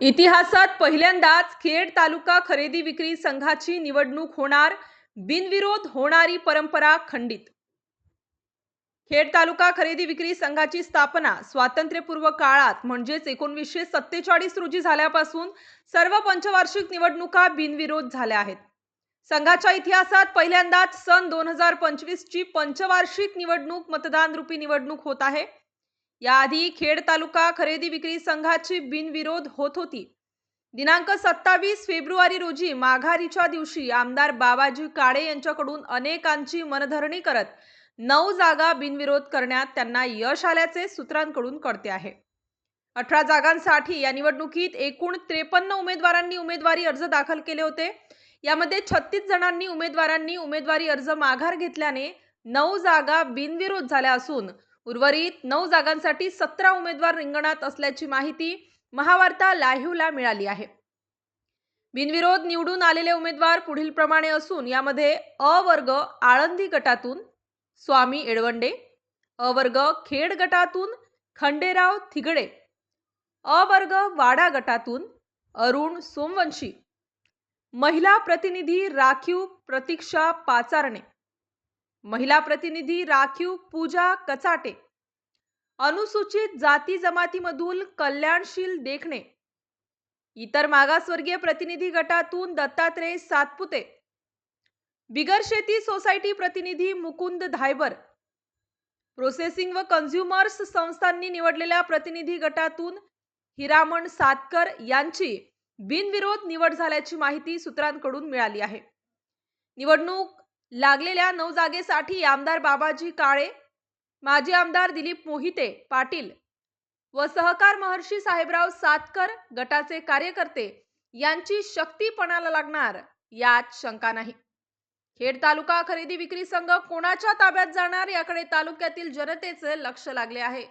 इतिहासात पहिल्यांदाच खेड तालुका खरेदी विक्री संघाची निवडणूक होणार बिनविरोध होणारी परंपरा खंडित. खेड तालुका खरेदी विक्री संघाची स्थापना स्वातंत्र्यपूर्व काळात म्हणजेच एकोणवीसशे सत्तेचाळीस रोजी झाल्यापासून सर्व पंचवार्षिक निवडणुका बिनविरोध झाल्या आहेत. संघाच्या इतिहासात पहिल्यांदाच सन दोन हजार पंचवीसची पंचवार्षिक निवडणूक मतदान रूपी निवडणूक होत आहे. याआधी खेड तालुका खरेदी विक्री संघाची बिनविरोध होत होती. दिनांक सत्तावीस फेब्रुवारी रोजी माघारीच्या दिवशी आमदार बाबाजी काळे यांच्याकडून अनेकांची मनधरणी करत नऊ जागा बिनविरोध करण्यात त्यांना यश आल्याचे सूत्रांकडून कळते आहे. अठरा जागांसाठी या निवडणुकीत एकूण त्रेपन्न उमेदवारांनी उमेदवारी अर्ज दाखल केले होते. यामध्ये छत्तीस जणांनी उमेदवारांनी उमेदवारी अर्ज माघार घेतल्याने नऊ जागा बिनविरोध झाल्या असून उर्वरित नऊ जागांसाठी सतरा उमेदवार रिंगणात असल्याची माहिती महावार्ता लाईव्हला मिळाली आहे. बिनविरोध निवडून आलेले उमेदवार पुढील प्रमाणे असून यामध्ये अ वर्ग आळंदी गटातून स्वामी एडवंडे अ वर्ग खेड गटातून खंडेराव थिगडे अ वर्ग वाडा गटातून अरुण सोमवंशी. महिला प्रतिनिधी राखीव प्रतीक्षा पाचारणे. महिला प्रतिनिधी राखीव पूजा कचाटे. अनुसूचित जाती जमातीमधून कल्याणशील देखणे. इतर मागासवर्गीय प्रतिनिधी गटातून दत्तात्रय सातपुते. बिगर शेती सोसायटी प्रतिनिधी मुकुंद धायबर. प्रोसेसिंग व कन्झ्युमर्स संस्थांनी निवडलेल्या प्रतिनिधी गटातून हिरामण सातकर यांची बिनविरोध निवड झाल्याची माहिती सूत्रांकडून मिळाली आहे. निवडणूक लागलेल्या नऊ जागेसाठी आमदार बाबाजी काळे माजी आमदार दिलीप मोहिते पाटील व सहकार महर्षी साहेबराव सातकर गटाचे कार्यकर्ते यांची शक्ती पणाला लागणार यात शंका नाही. खेड तालुका खरेदी विक्री संघ कोणाच्या ताब्यात जाणार याकडे तालुक्यातील जनतेचे लक्ष लागले आहे.